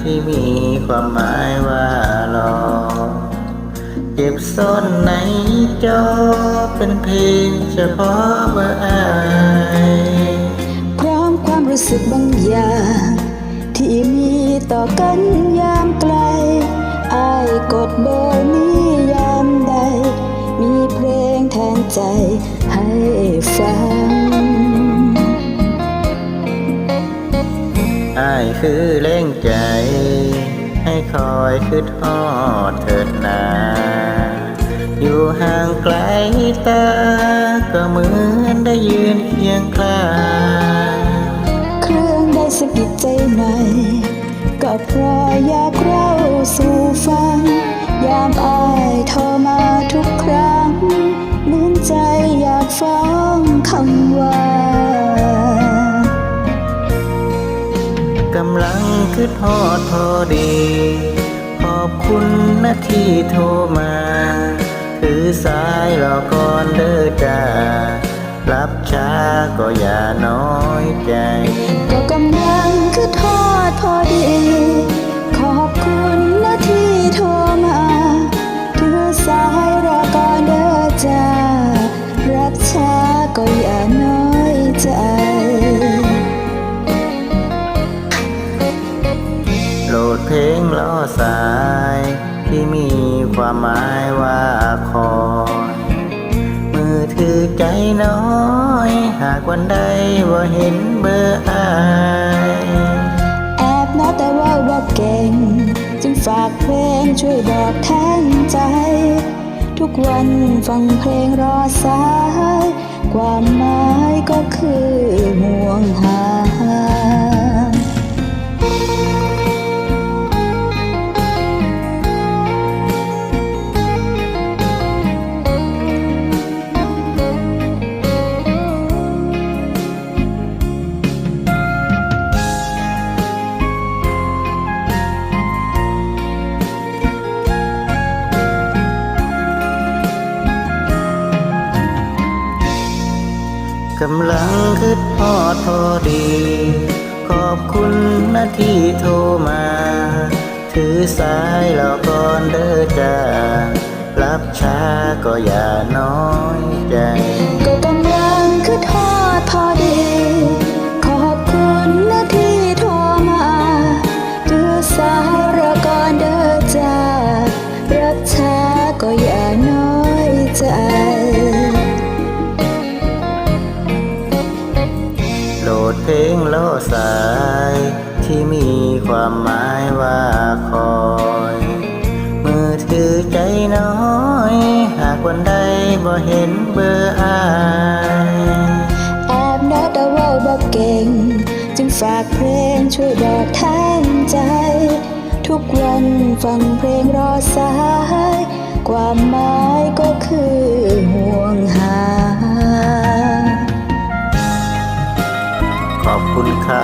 ที่มีความหมายว่ารอ เก็บซ่อนในจอเป็นเพลงเฉพาะเบอร์อายพร้อมความรู้สึกบางอย่าง ที่มีต่อกันยามไกลอายกดเบอร์นี้ยามใด มีเพลงแทนใจให้ฟัง อายคือแรงใจ ให้คอยคืดฮอดเถิดนาอยู่ห่างไกลตา ก็เหมือนได้ยืนเคียงข้างเครื่องได้สะกิดใจหน่อยก็เพราะอยากเล่าสู่ฟัง ยามอายโทรมาทุกครั้งเหมือนใจอยากฟัง ดฮอดพอดี ขอบคุณนะที่โทรมา ถือสายรอก่อนเด้อจ้ารับช้าก็อย่าน้อยใจ ก็กำลังคือทอดพอดี ขอบคุณนะที่โทรมา ถือสายรอก่อนเด้อจ้ารับช้าก็อย่าน้อยใจ ล้อสาย ที่มีความหมายว่าคอยมือถือใจน้อย หากวันใดว่าเห็นเบอร์อายแอบนะแต่ว่าว่าเก่ง จึงฝากเพลงช่วยบอกแทนใจ ทุกวันฟังเพลงรอสาย ความหมายก็คือห่วงหาำลังคืดพอดพอดี ขอบคุณนาที่โทรมา ถือสายรอก่อนเด้อจ้ารับช้าก็อย่าน้อยใจ ก็กำลังคือทอดพอดี ที่มีความหมายว่าคอย มือถือใจน้อย หากวันใดบ่เห็นเบอร์อายแอบนะแต่ว่าบอกเก่ง จึงฝากเพลงช่วยบอกแทนใจ ทุกวันฟังเพลงรอสาย ความหมายก็คือห่วงหา ขอบคุณครั